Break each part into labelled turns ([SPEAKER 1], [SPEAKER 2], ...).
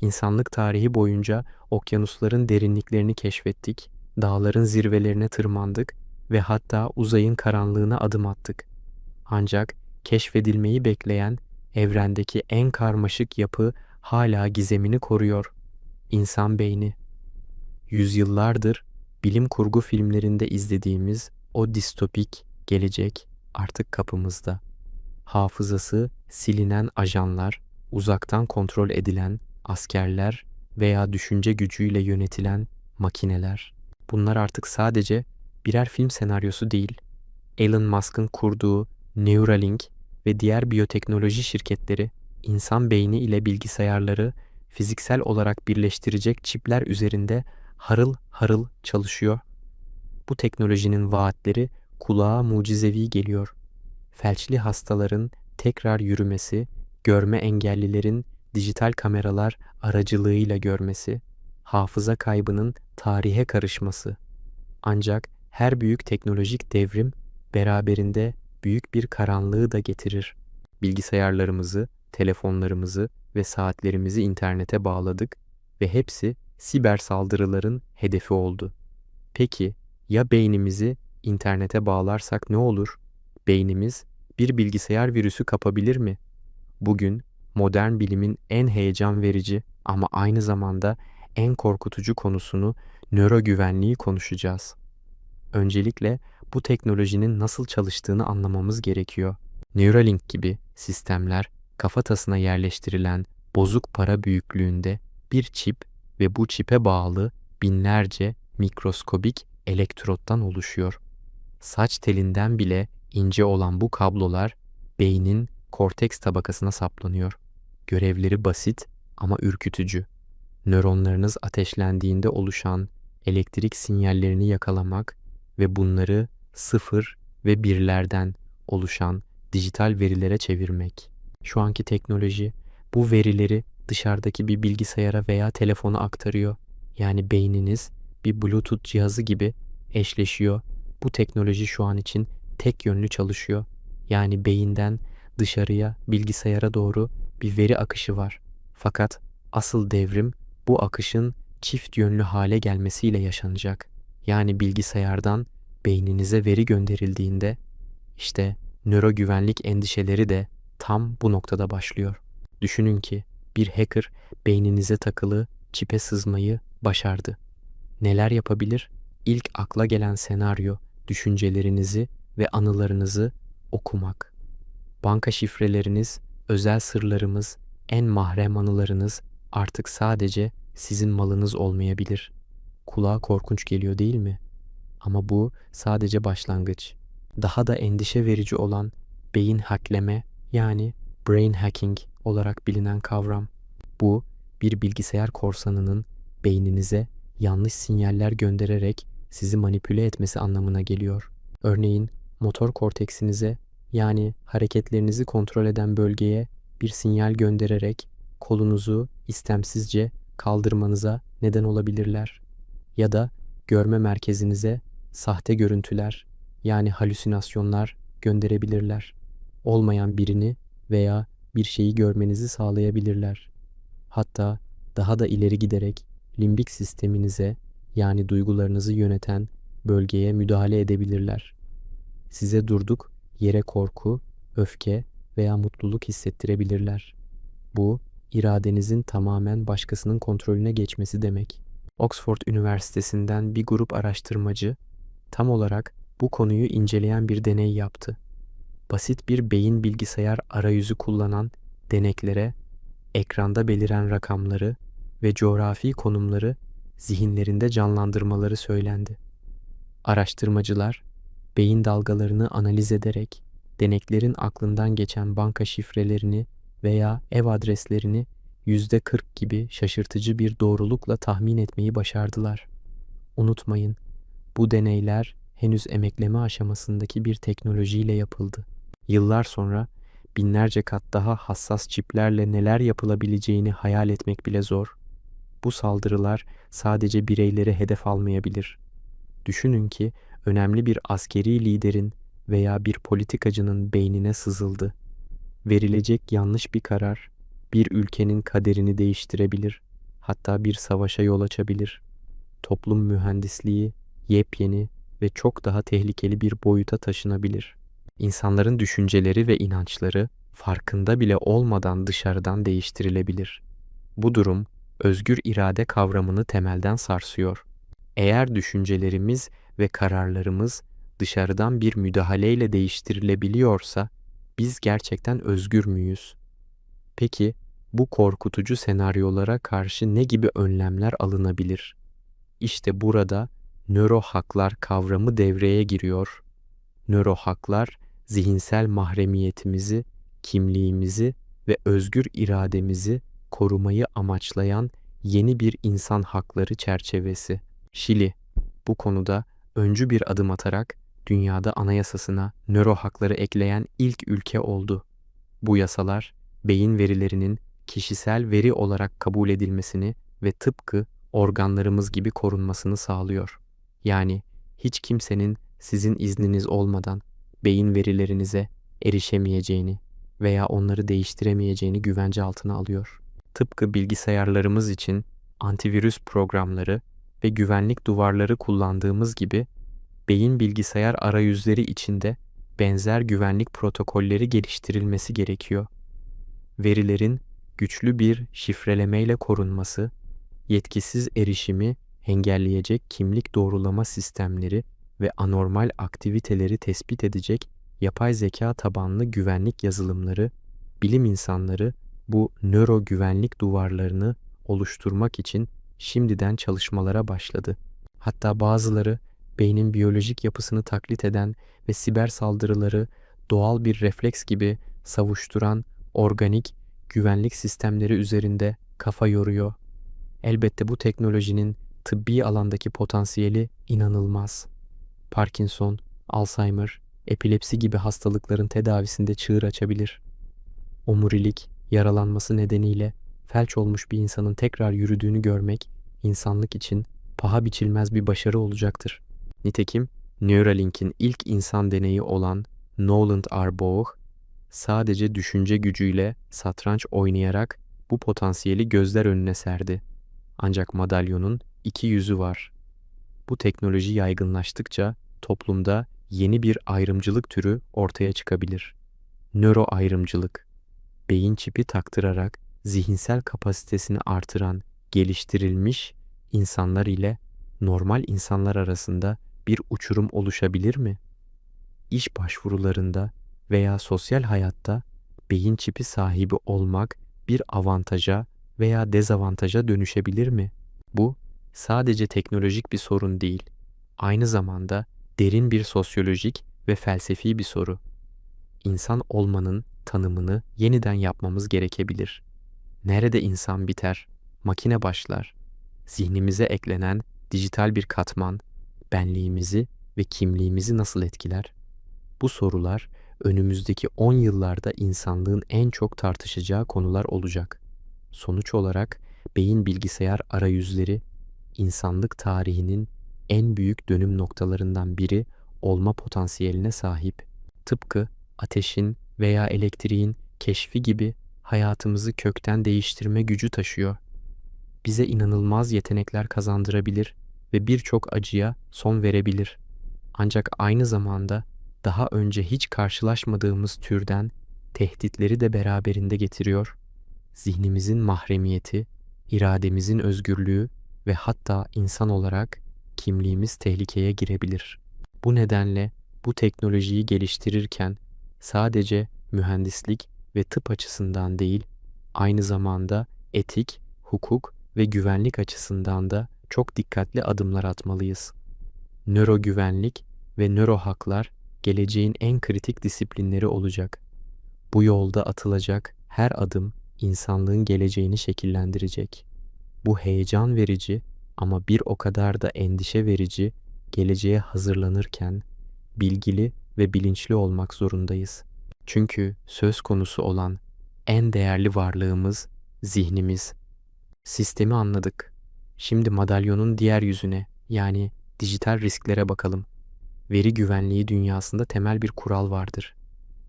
[SPEAKER 1] İnsanlık tarihi boyunca okyanusların derinliklerini keşfettik, dağların zirvelerine tırmandık ve hatta uzayın karanlığına adım attık. Ancak keşfedilmeyi bekleyen evrendeki en karmaşık yapı hala gizemini koruyor. İnsan beyni. Yüzyıllardır bilim kurgu filmlerinde izlediğimiz o distopik gelecek artık kapımızda. Hafızası silinen ajanlar, uzaktan kontrol edilen askerler veya düşünce gücüyle yönetilen makineler. Bunlar artık sadece birer film senaryosu değil. Elon Musk'ın kurduğu Neuralink ve diğer biyoteknoloji şirketleri insan beyni ile bilgisayarları fiziksel olarak birleştirecek çipler üzerinde harıl harıl çalışıyor. Bu teknolojinin vaatleri kulağa mucizevi geliyor. Felçli hastaların tekrar yürümesi, görme engellilerin dijital kameralar aracılığıyla görmesi, hafıza kaybının tarihe karışması. Ancak her büyük teknolojik devrim beraberinde büyük bir karanlığı da getirir. Bilgisayarlarımızı, telefonlarımızı ve saatlerimizi internete bağladık ve hepsi siber saldırıların hedefi oldu. Peki ya beynimizi internete bağlarsak ne olur? Beynimiz bir bilgisayar virüsü kapabilir mi? Bugün modern bilimin en heyecan verici ama aynı zamanda en korkutucu konusunu nöro güvenliği konuşacağız. Öncelikle bu teknolojinin nasıl çalıştığını anlamamız gerekiyor. Neuralink gibi sistemler kafatasına yerleştirilen bozuk para büyüklüğünde bir çip ve bu çipe bağlı binlerce mikroskobik elektrottan oluşuyor. Saç telinden bile ince olan bu kablolar beynin korteks tabakasına saplanıyor. Görevleri basit ama ürkütücü. Nöronlarınız ateşlendiğinde oluşan elektrik sinyallerini yakalamak ve bunları sıfır ve birlerden oluşan dijital verilere çevirmek. Şu anki teknoloji bu verileri dışarıdaki bir bilgisayara veya telefona aktarıyor. Yani beyniniz bir Bluetooth cihazı gibi eşleşiyor. Bu teknoloji şu an için tek yönlü çalışıyor. Yani beyinden dışarıya, bilgisayara doğru bir veri akışı var. Fakat asıl devrim bu akışın çift yönlü hale gelmesiyle yaşanacak. Yani bilgisayardan beyninize veri gönderildiğinde işte nöro güvenlik endişeleri de tam bu noktada başlıyor. Düşünün ki bir hacker beyninize takılı çipe sızmayı başardı. Neler yapabilir? İlk akla gelen senaryo düşüncelerinizi ve anılarınızı okumak. Banka şifreleriniz, özel sırlarımız, en mahrem anılarınız artık sadece sizin malınız olmayabilir. Kulağa korkunç geliyor değil mi? Ama bu sadece başlangıç. Daha da endişe verici olan beyin hackleme yani brain hacking olarak bilinen kavram. Bu bir bilgisayar korsanının beyninize yanlış sinyaller göndererek sizi manipüle etmesi anlamına geliyor. Örneğin motor korteksinize yani hareketlerinizi kontrol eden bölgeye bir sinyal göndererek kolunuzu istemsizce kaldırmanıza neden olabilirler. Ya da görme merkezinize sahte görüntüler yani halüsinasyonlar gönderebilirler. Olmayan birini veya bir şeyi görmenizi sağlayabilirler. Hatta daha da ileri giderek limbik sisteminize yani duygularınızı yöneten bölgeye müdahale edebilirler. Size durduk yere korku, öfke veya mutluluk hissettirebilirler. Bu iradenizin tamamen başkasının kontrolüne geçmesi demek. Oxford Üniversitesi'nden bir grup araştırmacı tam olarak bu konuyu inceleyen bir deney yaptı. Basit bir beyin bilgisayar arayüzü kullanan deneklere ekranda beliren rakamları ve coğrafi konumları zihinlerinde canlandırmaları söylendi. Araştırmacılar beyin dalgalarını analiz ederek deneklerin aklından geçen banka şifrelerini veya ev adreslerini yüzde 40 gibi şaşırtıcı bir doğrulukla tahmin etmeyi başardılar. Unutmayın, bu deneyler henüz emekleme aşamasındaki bir teknolojiyle yapıldı. Yıllar sonra binlerce kat daha hassas çiplerle neler yapılabileceğini hayal etmek bile zor. Bu saldırılar sadece bireyleri hedef almayabilir. Düşünün ki önemli bir askeri liderin veya bir politikacının beynine sızıldı. Verilecek yanlış bir karar bir ülkenin kaderini değiştirebilir. hatta bir savaşa yol açabilir. Toplum mühendisliği yepyeni ve çok daha tehlikeli bir boyuta taşınabilir. İnsanların düşünceleri ve inançları farkında bile olmadan dışarıdan değiştirilebilir. Bu durum özgür irade kavramını temelden sarsıyor. Eğer düşüncelerimiz ve kararlarımız dışarıdan bir müdahaleyle değiştirilebiliyorsa biz gerçekten özgür müyüz? Peki bu korkutucu senaryolara karşı ne gibi önlemler alınabilir? İşte burada nöro haklar kavramı devreye giriyor. Nöro haklar zihinsel mahremiyetimizi, kimliğimizi ve özgür irademizi korumayı amaçlayan yeni bir insan hakları çerçevesi. Şili bu konuda öncü bir adım atarak dünyada anayasasına nöro hakları ekleyen ilk ülke oldu. Bu yasalar beyin verilerinin kişisel veri olarak kabul edilmesini ve tıpkı organlarımız gibi korunmasını sağlıyor. Yani hiç kimsenin sizin izniniz olmadan beyin verilerinize erişemeyeceğini veya onları değiştiremeyeceğini güvence altına alıyor. Tıpkı bilgisayarlarımız için antivirüs programları ve güvenlik duvarları kullandığımız gibi beyin bilgisayar arayüzleri içinde benzer güvenlik protokolleri geliştirilmesi gerekiyor. Verilerin güçlü bir şifrelemeyle korunması, yetkisiz erişimi engelleyecek kimlik doğrulama sistemleri ve anormal aktiviteleri tespit edecek yapay zeka tabanlı güvenlik yazılımları, bilim insanları bu nöro güvenlik duvarlarını oluşturmak için şimdiden çalışmalara başladı. Hatta bazıları beynin biyolojik yapısını taklit eden ve siber saldırıları doğal bir refleks gibi savuşturan organik güvenlik sistemleri üzerinde kafa yoruyor. Elbette bu teknolojinin tıbbi alandaki potansiyeli inanılmaz. Parkinson, Alzheimer, epilepsi gibi hastalıkların tedavisinde çığır açabilir. Omurilik, yaralanması nedeniyle felç olmuş bir insanın tekrar yürüdüğünü görmek insanlık için paha biçilmez bir başarı olacaktır. Nitekim Neuralink'in ilk insan deneyi olan Noland Arbauch sadece düşünce gücüyle satranç oynayarak bu potansiyeli gözler önüne serdi. Ancak madalyonun iki yüzü var. Bu teknoloji yaygınlaştıkça toplumda yeni bir ayrımcılık türü ortaya çıkabilir. Nöro ayrımcılık. Beyin çipi taktırarak zihinsel kapasitesini artıran geliştirilmiş insanlar ile normal insanlar arasında bir uçurum oluşabilir mi? İş başvurularında veya sosyal hayatta beyin çipi sahibi olmak bir avantaja veya dezavantaja dönüşebilir mi? Bu sadece teknolojik bir sorun değil, aynı zamanda derin bir sosyolojik ve felsefi bir soru. İnsan olmanın tanımını yeniden yapmamız gerekebilir. Nerede insan biter, makine başlar. Zihnimize eklenen dijital bir katman benliğimizi ve kimliğimizi nasıl etkiler? Bu sorular önümüzdeki 10 yıllarda insanlığın en çok tartışacağı konular olacak. Sonuç olarak beyin bilgisayar arayüzleri insanlık tarihinin en büyük dönüm noktalarından biri olma potansiyeline sahip. Tıpkı ateşin veya elektriğin keşfi gibi hayatımızı kökten değiştirme gücü taşıyor. Bize inanılmaz yetenekler kazandırabilir ve birçok acıya son verebilir. Ancak aynı zamanda daha önce hiç karşılaşmadığımız türden tehditleri de beraberinde getiriyor. Zihnimizin mahremiyeti, irademizin özgürlüğü ve hatta insan olarak kimliğimiz tehlikeye girebilir. Bu nedenle bu teknolojiyi geliştirirken sadece mühendislik ve tıp açısından değil, aynı zamanda etik, hukuk ve güvenlik açısından da çok dikkatli adımlar atmalıyız. Nöro güvenlik ve nöro haklar geleceğin en kritik disiplinleri olacak. Bu yolda atılacak her adım insanlığın geleceğini şekillendirecek. Bu heyecan verici ama bir o kadar da endişe verici geleceğe hazırlanırken bilgili ve bilinçli olmak zorundayız. Çünkü söz konusu olan en değerli varlığımız zihnimiz. Sistemi anladık. Şimdi madalyonun diğer yüzüne yani dijital risklere bakalım. Veri güvenliği dünyasında temel bir kural vardır.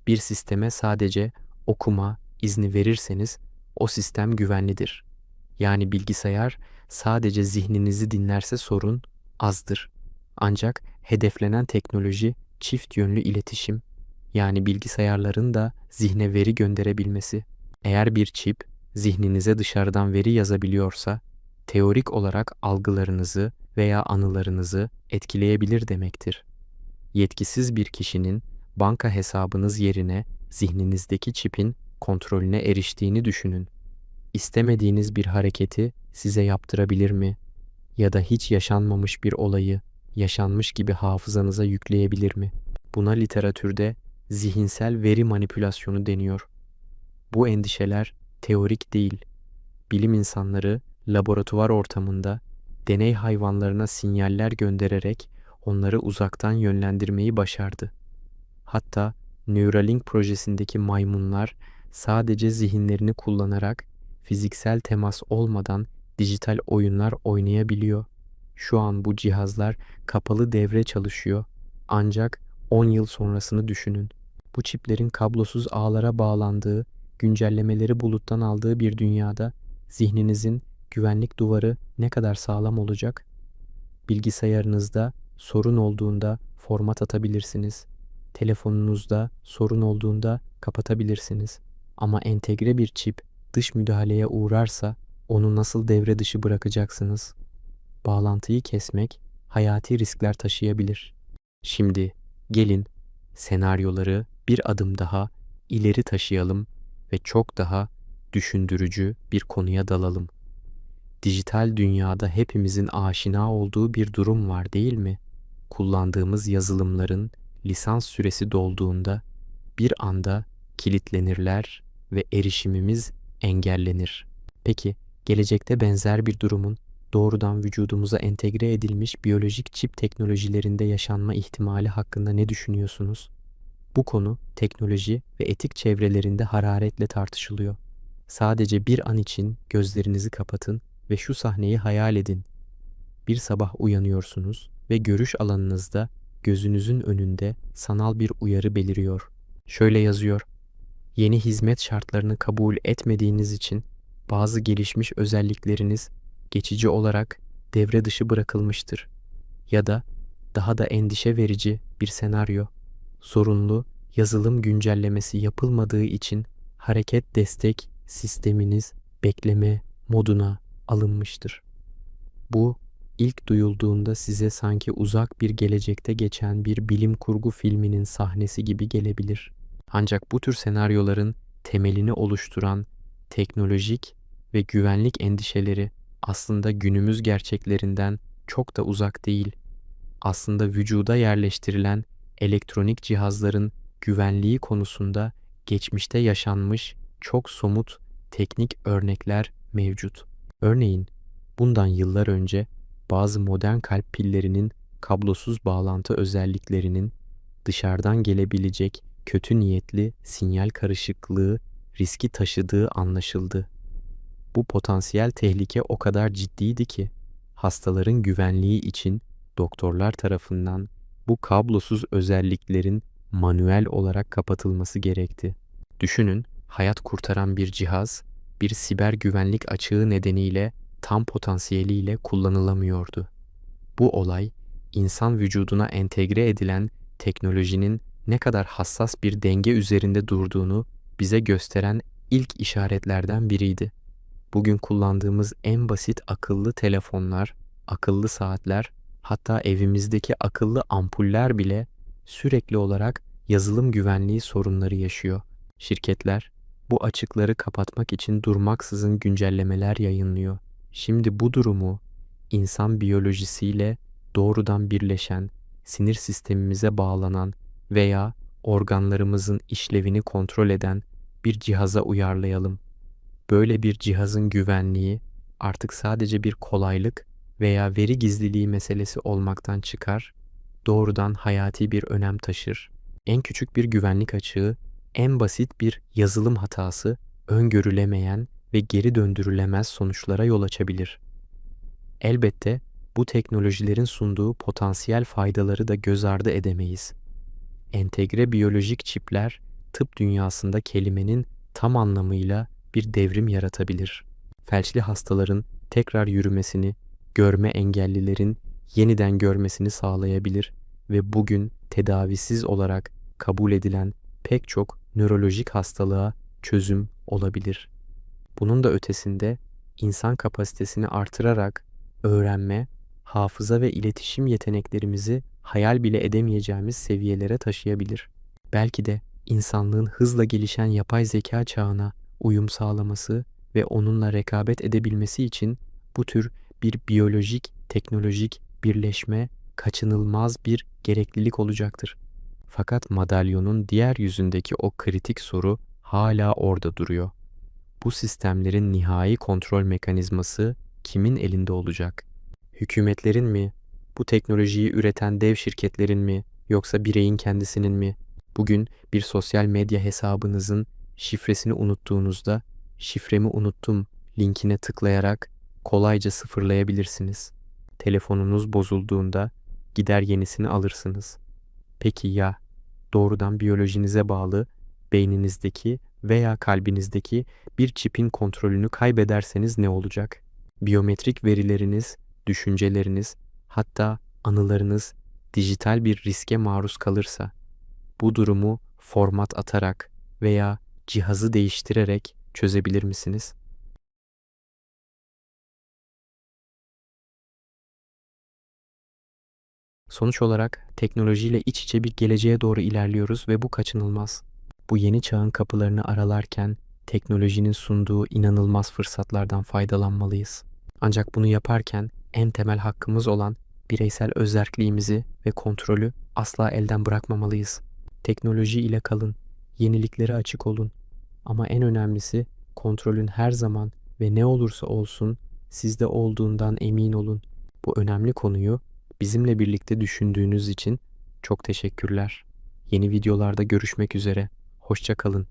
[SPEAKER 1] Bir sisteme sadece okuma izni verirseniz o sistem güvenlidir. Yani bilgisayar sadece zihninizi dinlerse sorun azdır. Ancak hedeflenen teknoloji çift yönlü iletişim yani bilgisayarların da zihne veri gönderebilmesi. Eğer bir çip zihninize dışarıdan veri yazabiliyorsa teorik olarak algılarınızı veya anılarınızı etkileyebilir demektir. Yetkisiz bir kişinin banka hesabınız yerine zihninizdeki çipin kontrolüne eriştiğini düşünün. İstemediğiniz bir hareketi size yaptırabilir mi? Ya da hiç yaşanmamış bir olayı yaşanmış gibi hafızanıza yükleyebilir mi? Buna literatürde zihinsel veri manipülasyonu deniyor. Bu endişeler teorik değil. Bilim insanları laboratuvar ortamında deney hayvanlarına sinyaller göndererek onları uzaktan yönlendirmeyi başardı. Hatta Neuralink projesindeki maymunlar sadece zihinlerini kullanarak fiziksel temas olmadan dijital oyunlar oynayabiliyor. Şu an bu cihazlar kapalı devre çalışıyor. Ancak 10 yıl sonrasını düşünün. Bu çiplerin kablosuz ağlara bağlandığı, güncellemeleri buluttan aldığı bir dünyada zihninizin güvenlik duvarı ne kadar sağlam olacak? Bilgisayarınızda sorun olduğunda format atabilirsiniz. Telefonunuzda sorun olduğunda kapatabilirsiniz. Ama entegre bir çip dış müdahaleye uğrarsa onu nasıl devre dışı bırakacaksınız? Bağlantıyı kesmek hayati riskler taşıyabilir. Şimdi gelin senaryoları bir adım daha ileri taşıyalım ve çok daha düşündürücü bir konuya dalalım. Dijital dünyada hepimizin aşina olduğu bir durum var değil mi? Kullandığımız yazılımların lisans süresi dolduğunda bir anda kilitlenirler ve erişimimiz engellenir. Peki gelecekte benzer bir durumun doğrudan vücudumuza entegre edilmiş biyolojik çip teknolojilerinde yaşanma ihtimali hakkında ne düşünüyorsunuz? Bu konu teknoloji ve etik çevrelerinde hararetle tartışılıyor. Sadece bir an için gözlerinizi kapatın ve şu sahneyi hayal edin. Bir sabah uyanıyorsunuz ve görüş alanınızda gözünüzün önünde sanal bir uyarı beliriyor. Şöyle yazıyor. Yeni hizmet şartlarını kabul etmediğiniz için bazı gelişmiş özellikleriniz geçici olarak devre dışı bırakılmıştır. Ya da daha da endişe verici bir senaryo. Sorunlu yazılım güncellemesi yapılmadığı için hareket destek sisteminiz bekleme moduna alınmıştır. Bu ilk duyulduğunda size sanki uzak bir gelecekte geçen bir bilim kurgu filminin sahnesi gibi gelebilir. Ancak bu tür senaryoların temelini oluşturan teknolojik ve güvenlik endişeleri aslında günümüz gerçeklerinden çok da uzak değil. Aslında vücuda yerleştirilen elektronik cihazların güvenliği konusunda geçmişte yaşanmış çok somut teknik örnekler mevcut. Örneğin bundan yıllar önce bazı modern kalp pillerinin kablosuz bağlantı özelliklerinin dışarıdan gelebilecek kötü niyetli sinyal karışıklığı riski taşıdığı anlaşıldı. Bu potansiyel tehlike o kadar ciddiydi ki hastaların güvenliği için doktorlar tarafından bu kablosuz özelliklerin manuel olarak kapatılması gerekti. Düşünün, hayat kurtaran bir cihaz bir siber güvenlik açığı nedeniyle tam potansiyeliyle kullanılamıyordu. Bu olay insan vücuduna entegre edilen teknolojinin ne kadar hassas bir denge üzerinde durduğunu bize gösteren ilk işaretlerden biriydi. Bugün kullandığımız en basit akıllı telefonlar, akıllı saatler, hatta evimizdeki akıllı ampuller bile sürekli olarak yazılım güvenliği sorunları yaşıyor. Şirketler bu açıkları kapatmak için durmaksızın güncellemeler yayınlıyor. Şimdi bu durumu insan biyolojisiyle doğrudan birleşen, sinir sistemimize bağlanan veya organlarımızın işlevini kontrol eden bir cihaza uyarlayalım. Böyle bir cihazın güvenliği artık sadece bir kolaylık veya veri gizliliği meselesi olmaktan çıkar, doğrudan hayati bir önem taşır. En küçük bir güvenlik açığı, en basit bir yazılım hatası öngörülemeyen ve geri döndürülemez sonuçlara yol açabilir. Elbette bu teknolojilerin sunduğu potansiyel faydaları da göz ardı edemeyiz. Entegre biyolojik çipler tıp dünyasında kelimenin tam anlamıyla bir devrim yaratabilir. felçli hastaların tekrar yürümesini, görme engellilerin yeniden görmesini sağlayabilir ve bugün tedavisiz olarak kabul edilen pek çok nörolojik hastalığa çözüm olabilir. Bunun da ötesinde insan kapasitesini artırarak öğrenme, hafıza ve iletişim yeteneklerimizi hayal bile edemeyeceğimiz seviyelere taşıyabilir. Belki de insanlığın hızla gelişen yapay zeka çağına uyum sağlaması ve onunla rekabet edebilmesi için bu tür bir biyolojik, teknolojik birleşme kaçınılmaz bir gereklilik olacaktır. Fakat madalyonun diğer yüzündeki o kritik soru hala orada duruyor. Bu sistemlerin nihai kontrol mekanizması kimin elinde olacak? Hükümetlerin mi? Bu teknolojiyi üreten dev şirketlerin mi? Yoksa bireyin kendisinin mi? Bugün bir sosyal medya hesabınızın şifresini unuttuğunuzda şifremi unuttum linkine tıklayarak kolayca sıfırlayabilirsiniz. Telefonunuz bozulduğunda gider yenisini alırsınız. Peki ya doğrudan biyolojinize bağlı beyninizdeki veya kalbinizdeki bir çipin kontrolünü kaybederseniz ne olacak? Biyometrik verileriniz, düşünceleriniz, hatta anılarınız dijital bir riske maruz kalırsa bu durumu format atarak veya cihazı değiştirerek çözebilir misiniz? Sonuç olarak teknolojiyle iç içe bir geleceğe doğru ilerliyoruz ve bu kaçınılmaz. Bu yeni çağın kapılarını aralarken teknolojinin sunduğu inanılmaz fırsatlardan faydalanmalıyız. Ancak bunu yaparken en temel hakkımız olan bireysel özerkliğimizi ve kontrolü asla elden bırakmamalıyız. Teknoloji ile kalın, yeniliklere açık olun. Ama en önemlisi kontrolün her zaman ve ne olursa olsun sizde olduğundan emin olun. Bu önemli konuyu bizimle birlikte düşündüğünüz için çok teşekkürler. Yeni videolarda görüşmek üzere. Hoşça kalın.